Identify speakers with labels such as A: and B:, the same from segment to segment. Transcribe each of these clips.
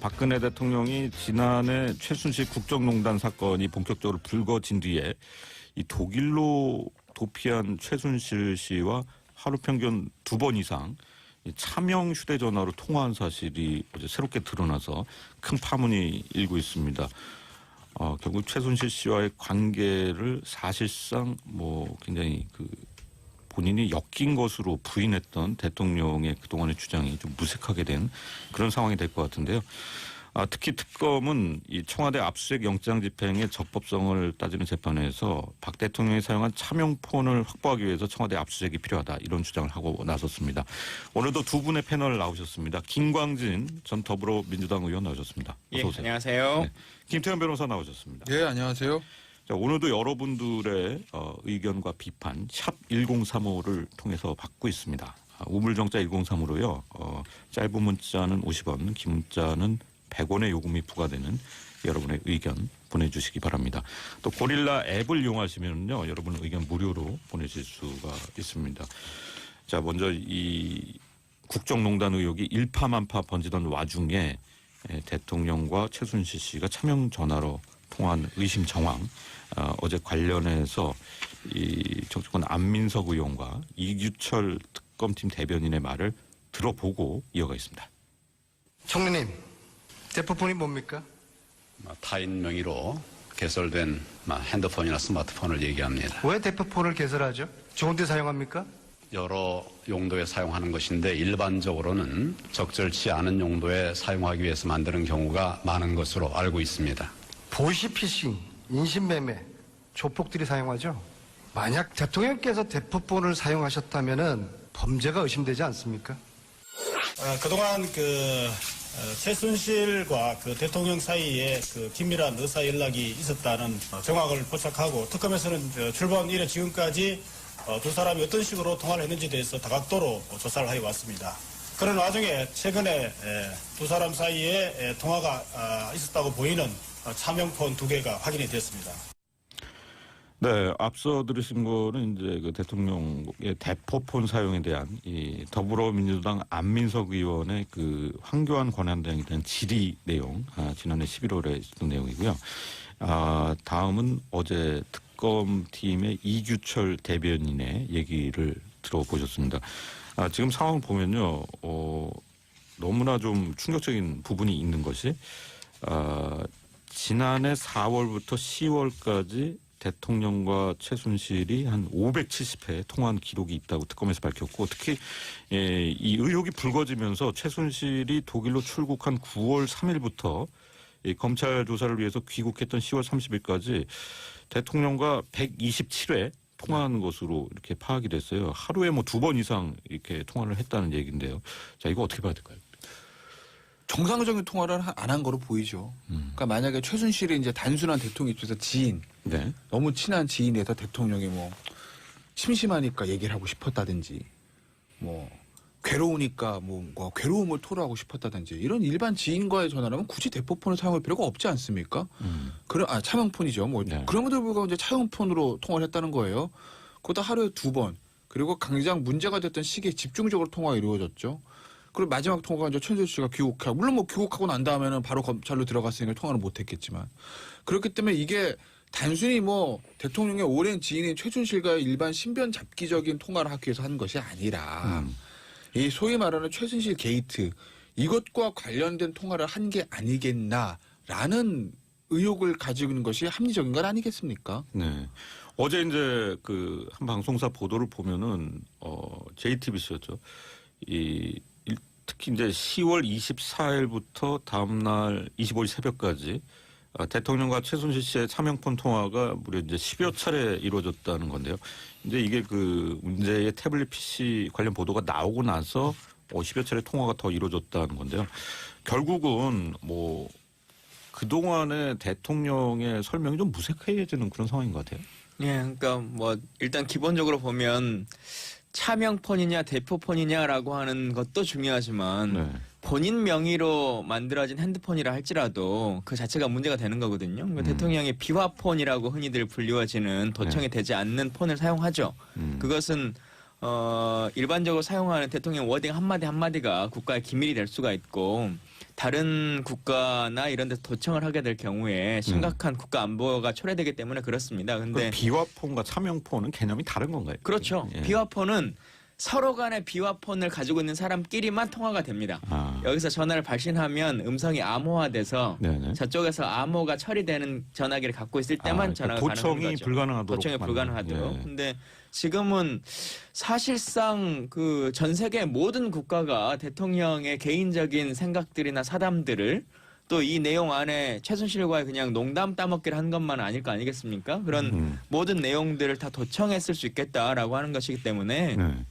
A: 박근혜 대통령이 지난해 최순실 국정농단 사건이 본격적으로 불거진 뒤에 이 독일로 도피한 최순실 씨와 하루 평균 두 번 이상 이 차명 휴대전화로 통화한 사실이 어제 새롭게 드러나서 큰 파문이 일고 있습니다. 어, 결국 최순실 씨와의 관계를 사실상 뭐 굉장히 그 본인이 엮인 것으로 부인했던 대통령의 그동안의 주장이 좀 무색하게 된 그런 상황이 될 것 같은데요. 아, 특히 특검은 이 청와대 압수수색 영장 집행의 적법성을 따지는 재판에서 박 대통령이 사용한 차명폰을 확보하기 위해서 청와대 압수수색이 필요하다 이런 주장을 하고 나섰습니다. 오늘도 두 분의 패널 나오셨습니다. 김광진 전 더불어민주당 의원 나오셨습니다.
B: 예,
A: 어서 오세요.
B: 안녕하세요.
A: 네. 김태현 변호사 나오셨습니다.
C: 예, 안녕하세요.
A: 자, 오늘도 여러분들의 어, 의견과 비판 샵 1035를 통해서 받고 있습니다. 아, 우물정자 1035로요. 어, 짧은 문자는 50원, 긴 문자는 100원의 요금이 부과되는 여러분의 의견 보내주시기 바랍니다. 또 고릴라 앱을 이용하시면요, 여러분 의견 무료로 보내실 수가 있습니다. 자, 먼저 이 국정농단 의혹이 일파만파 번지던 와중에 에, 대통령과 최순실 씨가 차명 전화로 통한 의심 정황 어, 어제 관련해서 이 정치권 안민석 의원과 이규철 특검팀 대변인의 말을 들어보고 이어가겠습니다.
D: 총리님, 대포폰이 뭡니까?
E: 뭐 타인 명의로 개설된 뭐 핸드폰이나 스마트폰을 얘기합니다.
D: 왜 대포폰을 개설하죠? 좋은데 사용합니까?
E: 여러 용도에 사용하는 것인데 일반적으로는 적절치 않은 용도에 사용하기 위해서 만드는 경우가 많은 것으로 알고 있습니다.
D: 보시피싱, 인신매매, 조폭들이 사용하죠? 만약 대통령께서 대포폰을 사용하셨다면 범죄가 의심되지 않습니까?
F: 어, 그동안 그 어, 최순실과 그 대통령 사이에 그 긴밀한 의사 연락이 있었다는 어, 정황을 포착하고 특검에서는 저 출범 이래 지금까지 어, 두 사람이 어떤 식으로 통화를 했는지에 대해서 다각도로 어, 조사를 해 왔습니다. 그런 와중에 최근에 에, 두 사람 사이에 에, 통화가 아, 있었다고 보이는 어, 차명폰 두 개가 확인이 됐습니다.
A: 네, 앞서 들으신 거는 이제 그 대통령의 대포폰 사용에 대한 이 더불어민주당 안민석 의원의 그 황교안 권한대행에 대한 질의 내용, 아, 지난해 11월에 있었던 내용이고요. 아, 다음은 어제 특검팀의 이규철 대변인의 얘기를 들어보셨습니다. 아, 지금 상황 보면요, 어, 너무나 좀 충격적인 부분이 있는 것이, 아, 지난해 4월부터 10월까지 대통령과 최순실이 한 570회 통화한 기록이 있다고 특검에서 밝혔고 특히 예, 이 의혹이 불거지면서 최순실이 독일로 출국한 9월 3일부터 이 검찰 조사를 위해서 귀국했던 10월 30일까지 대통령과 127회 통화한 것으로 이렇게 파악이 됐어요. 하루에 뭐 두 번 이상 이렇게 통화를 했다는 얘기인데요. 자, 이거 어떻게 봐야 될까요?
C: 정상적인 통화를 안 한 거로 보이죠.
A: 음.
C: 그러니까 만약에 최순실이 이제 단순한 대통령 입장에서 지인,
A: 네.
C: 너무 친한 지인에서 대통령이 뭐 심심하니까 얘기를 하고 싶었다든지, 뭐 괴로우니까 뭔가 괴로움을 토로하고 싶었다든지 이런 일반 지인과의 전화라면 굳이 대포폰을 사용할 필요가 없지 않습니까?
A: 음.
C: 그런 아 차명폰이죠. 뭐
A: 네.
C: 그럼에도 불구하고 이제 차명폰으로 통화를 했다는 거예요. 그것도 하루에 두 번. 그리고 당장 문제가 됐던 시기에 집중적으로 통화가 이루어졌죠. 그리고 마지막 통화가 이제 최순실 씨가 귀국하고 물론 뭐 귀국하고 난 다음에는 바로 검찰로 들어갔으니까 통화를 못 했겠지만 그렇기 때문에 이게 단순히 뭐 대통령의 오랜 지인인 최순실과의 일반 신변 잡기적인 통화를 하기 위해서 한 것이 아니라
A: 음.
C: 이 소위 말하는 최순실 게이트 이것과 관련된 통화를 한 게 아니겠나라는 의혹을 가지고 있는 것이 합리적인 건 아니겠습니까?
A: 네. 어제 이제 그 한 방송사 보도를 보면은 어 JTBC였죠. 이 일- 특히 이제 10월 24일부터 다음 날 25일 새벽까지 아, 대통령과 최순실 씨의 차명폰 통화가 무려 이제 10여 차례 이루어졌다는 건데요. 이제 이게 그 문제의 태블릿 PC 관련 보도가 나오고 나서 어, 10여 차례 통화가 더 이루어졌다는 건데요. 결국은 뭐 그동안의 대통령의 설명이 좀 무색해지는 그런 상황인 것 같아요.
B: 예, 그러니까 뭐 일단 기본적으로 보면 차명폰이냐 대포폰이냐라고 하는 것도 중요하지만
A: 네.
B: 본인 명의로 만들어진 핸드폰이라 할지라도 그 자체가 문제가 되는 거거든요. 그러니까
A: 음.
B: 대통령이 비화폰이라고 흔히들 불리워지는 도청이 되지 않는 폰을 사용하죠.
A: 음.
B: 그것은 어 일반적으로 사용하는 대통령 워딩 한마디 한마디가 국가의 기밀이 될 수가 있고 다른 국가나 이런 데서 도청을 하게 될 경우에 심각한
A: 음.
B: 국가 안보가 초래되기 때문에 그렇습니다. 근데
A: 그 비화폰과 차명폰은 개념이 다른 건가요?
B: 그렇죠.
A: 예.
B: 비화폰은 서로 간의 비화폰을 가지고 있는 사람끼리만 통화가 됩니다.
A: 아,
B: 여기서 전화를 발신하면 음성이 암호화돼서
A: 네네.
B: 저쪽에서 암호가 처리되는 전화기를 갖고 있을 때만
A: 아,
B: 전화가
A: 그러니까
B: 가능한
A: 도청이
B: 거죠.
A: 불가능하도록
B: 도청이 불가능하도록.
A: 예.
B: 근데 지금은 사실상 그 전 세계 모든 국가가 대통령의 개인적인 생각들이나 사담들을 또 이 내용 안에 최순실과의 그냥 농담 따먹기를 한 것만 아닐 거 아니겠습니까? 그런
A: 음.
B: 모든 내용들을 다 도청했을 수 있겠다라고 하는 것이기 때문에
A: 네.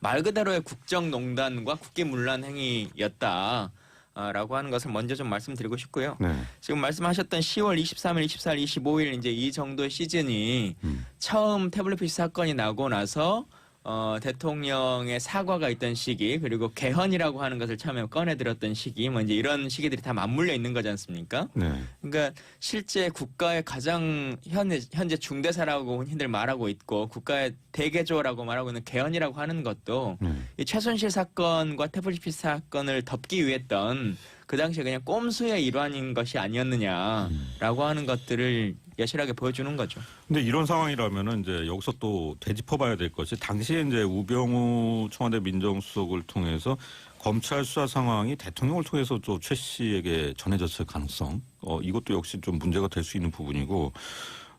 B: 말 그대로의 국정농단과 국기문란 행위였다. 아, 라고 하는 것을 먼저 좀 말씀드리고 싶고요.
A: 네.
B: 지금 말씀하셨던 10월 23일, 24일, 25일 이제 이 정도의 시즌이
A: 음.
B: 처음 태블릿 PC 사건이 나고 나서 어, 대통령의 사과가 있던 시기 그리고 개헌이라고 하는 것을 처음에 꺼내들었던 시기 뭐 이제 이런 시기들이 다 맞물려 있는 거지 않습니까?
A: 네.
B: 그러니까 실제 국가의 가장 현재, 현재 중대사라고 흔히들 말하고 있고 국가의 대개조라고 말하고 있는 개헌이라고 하는 것도
A: 네.
B: 이 최순실 사건과 태블릿 PC 사건을 덮기 위했던 그 당시에 그냥 꼼수의 일환인 것이 아니었느냐라고 하는 것들을 여실하게 보여주는 거죠.
A: 근데 이런 상황이라면은 이제 여기서 또 되짚어봐야 될 것이 당시에 이제 우병우 청와대 민정수석을 통해서 검찰 수사 상황이 대통령을 통해서 또 최 씨에게 전해졌을 가능성, 어 이것도 역시 좀 문제가 될 수 있는 부분이고,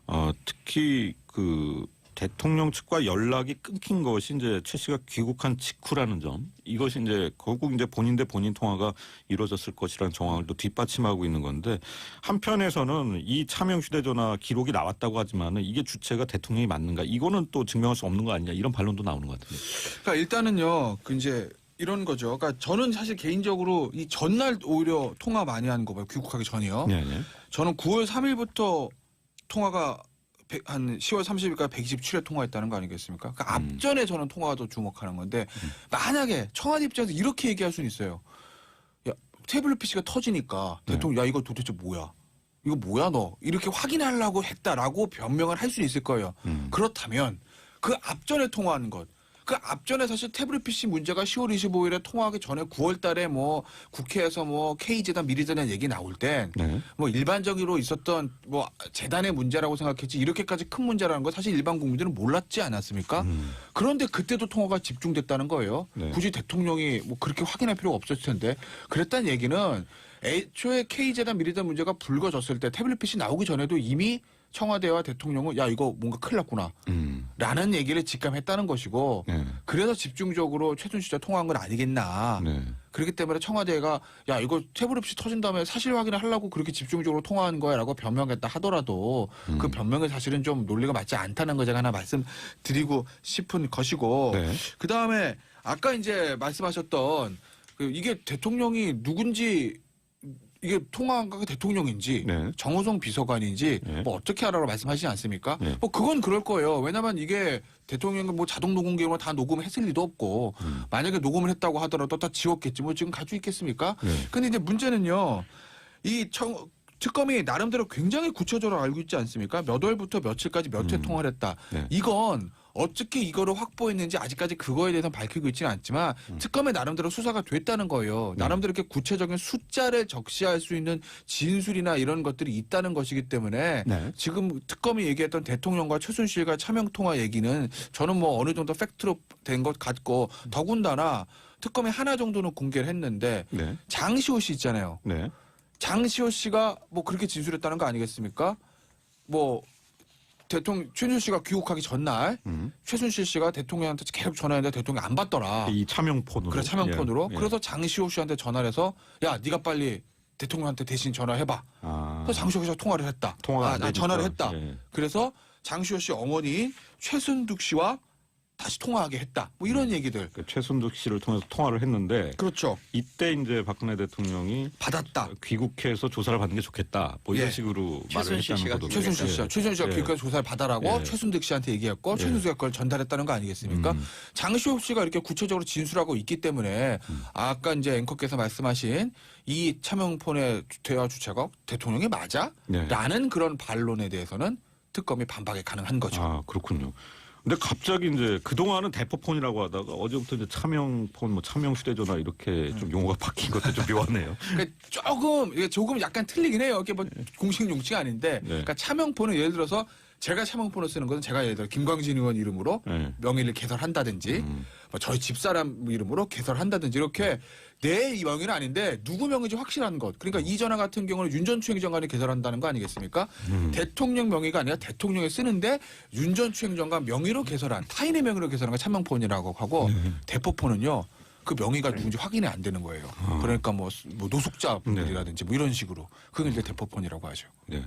A: 어 특히 그 대통령 측과 연락이 끊긴 것이 이제 최 씨가 귀국한 직후라는 점, 이것이 이제 결국 이제 본인 대 본인 통화가 이루어졌을 것이라는 정황을 또 뒷받침하고 있는 건데 한편에서는 이 차명 휴대전화 기록이 나왔다고 하지만은 이게 주체가 대통령이 맞는가 이거는 또 증명할 수 없는 거 아니냐 이런 반론도 나오는 것 같은데.
C: 그러니까 일단은요, 그 이제 이런 거죠. 그러니까 저는 사실 개인적으로 이 전날 오히려 통화 많이 하는 거 봐요. 귀국하기 전이요.
A: 네, 네.
C: 저는 9월 3일부터 통화가 백- 한 10월 30일까지 127회 통화했다는 거 아니겠습니까? 그러니까
A: 음.
C: 앞전에 저는 통화가 더 주목하는 건데 만약에 청와대 입장에서 이렇게 얘기할 수는 있어요. 야 태블릿 PC가 터지니까
A: 네.
C: 대통령 야 이거 도대체 뭐야? 이거 뭐야 너? 이렇게 확인하려고 했다라고 변명을 할 수 있을 거예요.
A: 음.
C: 그렇다면 그 앞전에 통화하는 것. 그 앞전에 사실 태블릿 PC 문제가 10월 25일에 통화하기 전에 9월 달에 뭐 국회에서 뭐 K재단 미래재단 얘기 나올 땐
A: 네.
C: 뭐 일반적으로 있었던 뭐 재단의 문제라고 생각했지 이렇게까지 큰 문제라는 거 사실 일반 국민들은 몰랐지 않았습니까?
A: 음.
C: 그런데 그때도 통화가 집중됐다는 거예요.
A: 네.
C: 굳이 대통령이 뭐 그렇게 확인할 필요가 없었을 텐데 그랬다는 얘기는 애초에 K재단 미래재단 문제가 불거졌을 때 태블릿 PC 나오기 전에도 이미 청와대와 대통령은 야 이거 뭔가 큰일 났구나
A: 음.
C: 라는 얘기를 직감했다는 것이고
A: 네.
C: 그래서 집중적으로 최순실 씨와 통화한 건 아니겠나
A: 네.
C: 그렇기 때문에 청와대가 야 이거 태블릿 PC 터진 다음에 사실 확인을 하려고 그렇게 집중적으로 통화한 거야라고 변명했다 하더라도
A: 음.
C: 그 변명이 사실은 좀 논리가 맞지 않다는 거 제가 하나 말씀드리고 싶은 것이고
A: 네.
C: 그 다음에 아까 이제 말씀하셨던 그 이게 대통령이 누군지 이게 통화한 거가 대통령인지
A: 네.
C: 정호성 비서관인지
A: 네.
C: 뭐 어떻게 하라고 말씀하시지 않습니까?
A: 네.
C: 뭐 그건 그럴 거예요. 왜냐면 이게 대통령이 뭐 자동 녹음 기록을 다 녹음했을 리도 없고
A: 음.
C: 만약에 녹음을 했다고 하더라도 다 지웠겠지. 뭐 지금 가지고 있겠습니까?
A: 네.
C: 근데 이제 문제는요. 이 청, 특검이 나름대로 굉장히 구체적으로 알고 있지 않습니까? 몇 월부터 며칠까지 몇회
A: 음.
C: 통화를 했다.
A: 네.
C: 이건 어떻게 이거를 확보했는지 아직까지 그거에 대해서는 밝히고 있지는 않지만
A: 음.
C: 특검에 나름대로 수사가 됐다는 거예요.
A: 네.
C: 나름대로 이렇게 구체적인 숫자를 적시할 수 있는 진술이나 이런 것들이 있다는 것이기 때문에
A: 네.
C: 지금 특검이 얘기했던 대통령과 최순실과 차명 통화 얘기는 저는 뭐 어느 정도 팩트로 된 것 같고 더군다나 특검이 하나 정도는 공개를 했는데
A: 네.
C: 장시호 씨 있잖아요.
A: 네.
C: 장시호 씨가 뭐 그렇게 진술했다는 거 아니겠습니까? 뭐 대통령 최순실 씨가 귀국하기 전날
A: 음.
C: 최순실 씨가 대통령한테 계속 전화했는데 대통령이 안 받더라.
A: 이 차명폰으로.
C: 그래 차명폰으로.
A: 예. 예.
C: 그래서 장시호 씨한테 전화를 해서 야 네가 빨리 대통령한테 대신 전화해봐.
A: 아.
C: 그래서 장시호 씨가 통화를 했다.
A: 통화가
C: 아,
A: 안
C: 아. 전화를 했다.
A: 예.
C: 그래서 장시호 씨 어머니인 최순득 씨와 다시 통화하게 했다. 뭐 이런 얘기들.
A: 그 최순득 씨를 통해서 통화를 했는데
C: 그렇죠.
A: 이때 이제 박근혜 대통령이
C: 받았다.
A: 귀국해서 조사를 받는 게 좋겠다. 뭐 이런
C: 예.
A: 식으로 말을
B: 최순실
A: 했다는 거죠.
C: 최순실 씨가 최순실 씨가
A: 예.
C: 귀국해서 조사를 받아라고
A: 예.
C: 최순득 씨한테 얘기했고
A: 예.
C: 최순득 씨가 그걸 전달했다는 거 아니겠습니까?
A: 음.
C: 장시호 씨가 이렇게 구체적으로 진술하고 있기 때문에
A: 음.
C: 아까 이제 앵커께서 말씀하신 이 차명폰의 대화 주체가 대통령이 맞아?
A: 네.
C: 라는 그런 반론에 대해서는 특검이 반박이 가능한 거죠.
A: 아 그렇군요. 근데 갑자기 이제 그동안은 대포폰이라고 하다가 어제부터 이제 차명폰, 뭐 차명 휴대전화 이렇게 좀 용어가 바뀐 것도 좀 묘하네요.
C: 그러니까 조금 이게 조금 약간 틀리긴 해요. 이게 뭐 공식 용치가 아닌데,
A: 네.
C: 그러니까 차명폰은 예를 들어서 제가 차명폰을 쓰는 것은 제가 예를 들어 김광진 의원 이름으로
A: 네.
C: 명의를 개설한다든지,
A: 음.
C: 뭐 저희 집사람 이름으로 개설한다든지 이렇게 내 명의는 아닌데 누구 명의인지 확실한 것. 그러니까 이 전화 같은 경우는 윤 전 추행장관이 개설한다는 거 아니겠습니까?
A: 음.
C: 대통령 명의가 아니라 대통령이 쓰는데 윤 전 추행장관 명의로 개설한 타인의 명의로 개설한 거 차명폰이라고 하고
A: 네.
C: 대포폰은요. 그 명의가 누군지 확인이 안 되는 거예요.
A: 아.
C: 그러니까 뭐, 뭐 노숙자 분들이라든지 뭐 이런 식으로 그걸 이제 대포폰이라고 하죠.
A: 네.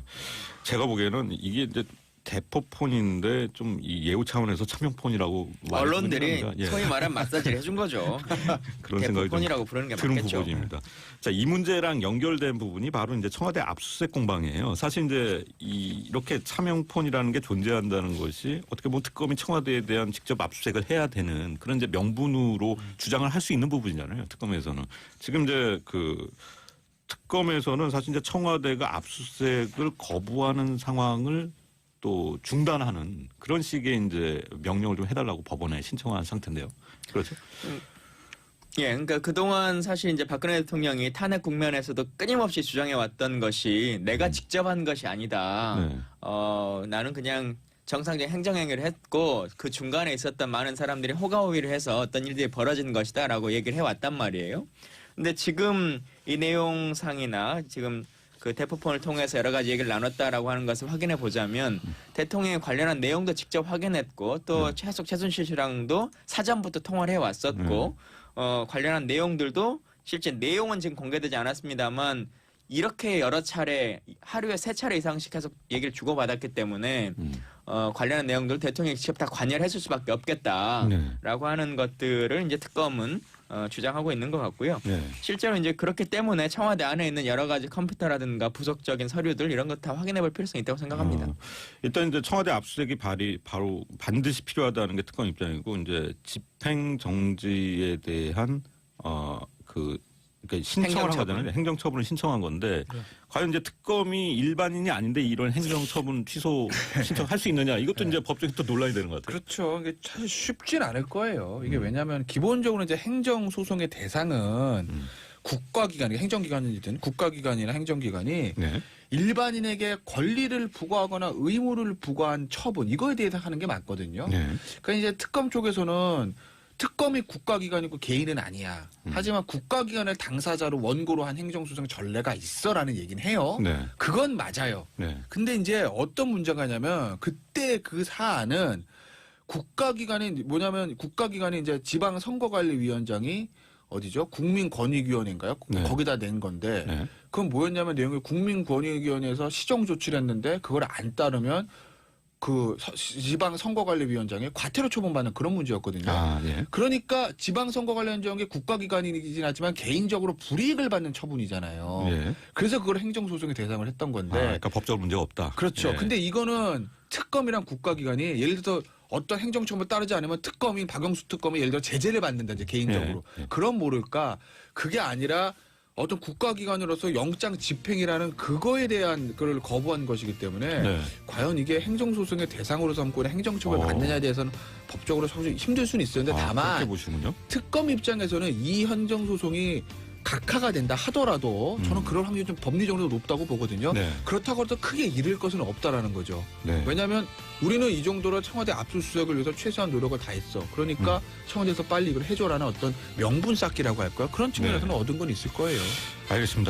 A: 제가 보기에는 이게 이제 대포폰인데 좀이 예우 차원에서 차명폰이라고
B: 언론들이
A: 예.
B: 소위 말하는 마사지를 해준 거죠.
A: 그런 생각이
B: 대포폰이라고 부르는 게
A: 드는
B: 맞겠죠.
A: 부분입니다. 자, 이 문제랑 연결된 부분이 바로 이제 청와대 압수수색 공방이에요. 사실 이제 이 이렇게 차명폰이라는 게 존재한다는 것이 어떻게 보면 특검이 청와대에 대한 직접 압수수색을 해야 되는 그런 이제 명분으로 주장을 할 수 있는 부분이잖아요. 특검에서는 지금 이제 그 특검에서는 사실 이제 청와대가 압수수색을 거부하는 상황을 또 중단하는 그런 식의 이제 명령을 좀 해달라고 법원에 신청한 상태인데요. 그렇죠?
B: 예, 그러니까 그동안 사실 이제 박근혜 대통령이 탄핵 국면에서도 끊임없이 주장해 왔던 것이 내가 직접 한 것이 아니다.
A: 음. 네.
B: 어, 나는 그냥 정상적인 행정행위를 했고 그 중간에 있었던 많은 사람들이 호가호위를 해서 어떤 일들이 벌어진 것이다라고 얘기를 해왔단 말이에요. 근데 지금 이 내용상이나 지금 그 대포폰을 통해서 여러 가지 얘기를 나눴다라고 하는 것을 확인해 보자면 대통령이 관련한 내용도 직접 확인했고 또 최석 최순실 씨랑도 사전부터 통화를 해 왔었고 어, 관련한 내용들도 실제 내용은 지금 공개되지 않았습니다만 이렇게 여러 차례 하루에 세 차례 이상씩 계속 얘기를 주고받았기 때문에
A: 음.
B: 어, 관련한 내용들 대통령이 직접 다 관여를 했을 수밖에 없겠다라고
A: 네.
B: 하는 것들을 이제 특검은 어, 주장하고 있는 것 같고요.
A: 네.
B: 실제로 이제 그렇기 때문에 청와대 안에 있는 여러 가지 컴퓨터라든가 부속적인 서류들 이런 것 다 확인해 볼 필요성이 있다고 생각합니다.
A: 어, 일단 이제 청와대 압수수색이 발이 바로 반드시 필요하다는 게 특검 입장이고 이제 집행 정지에 대한 어 그 그러니까 신청을 한. 거잖아요. 행정처분을 신청한 건데 과연 이제 특검이 일반인이 아닌데 이런 행정처분 취소 신청할 수 있느냐 이것도 이제 법적인 또 논란이 되는 것 같아요.
C: 그렇죠. 이게 사실 쉽진 않을 거예요. 이게
A: 음.
C: 왜냐하면 기본적으로 이제 행정 소송의 대상은
A: 음.
C: 국가기관, 행정기관이든 국가기관이나 행정기관이
A: 네.
C: 일반인에게 권리를 부과하거나 의무를 부과한 처분 이거에 대해서 하는 게 맞거든요.
A: 네.
C: 그러니까 이제 특검 쪽에서는 특검이 국가기관이고 개인은 아니야.
A: 음.
C: 하지만 국가기관을 당사자로 원고로 한 행정소송 전례가 있어라는 얘기는 해요.
A: 네.
C: 그건 맞아요.
A: 네.
C: 근데 이제 어떤 문제가 있냐면 그때 그 사안은 국가기관이 뭐냐면 국가기관이 이제 지방선거관리위원장이 어디죠? 국민권익위원회인가요?
A: 네.
C: 거기다 낸 건데
A: 네.
C: 그건 뭐였냐면 내용이 국민권익위원회에서 시정 조치를 했는데 그걸 안 따르면 그 서- 지방 선거관리위원장이 과태료 처분받는 그런 문제였거든요.
A: 아, 예.
C: 그러니까 지방 선거관리위원장이 국가기관이긴 하지만 개인적으로 불이익을 받는 처분이잖아요.
A: 예.
C: 그래서 그걸 행정소송의 대상을 했던
A: 아,
C: 건데
A: 그러니까 법적으로 문제가 없다.
C: 그렇죠.
A: 예.
C: 근데 이거는 특검이랑 국가기관이 예를 들어 어떤 행정처분 따르지 않으면 특검인 박영수 특검이 예를 들어 제재를 받는다 이제 개인적으로
A: 예, 예.
C: 그럼 모를까 그게 아니라 어떤 국가기관으로서 영장 집행이라는 그거에 대한 그걸 거부한 것이기 때문에
A: 네.
C: 과연 이게 행정소송의 대상으로 삼고 행정처벌
A: 어.
C: 받느냐에 대해서는 법적으로 사실 힘들 수는. 근데
A: 아,
C: 다만. 특검 입장에서는 이 행정소송이 각하가 된다 하더라도 저는
A: 음.
C: 그럴 확률이 좀 법리적으로 높다고 보거든요.
A: 네.
C: 그렇다고 해서 크게 잃을 것은 없다라는 거죠.
A: 네.
C: 왜냐하면 우리는 이 정도로 청와대 압수수색을 위해서 최소한 노력을 다 했어. 그러니까 청와대에서 빨리 이걸 해줘라는 어떤 명분 쌓기라고 할까요? 그런 측면에서는 얻은 건 있을 거예요.
A: 알겠습니다.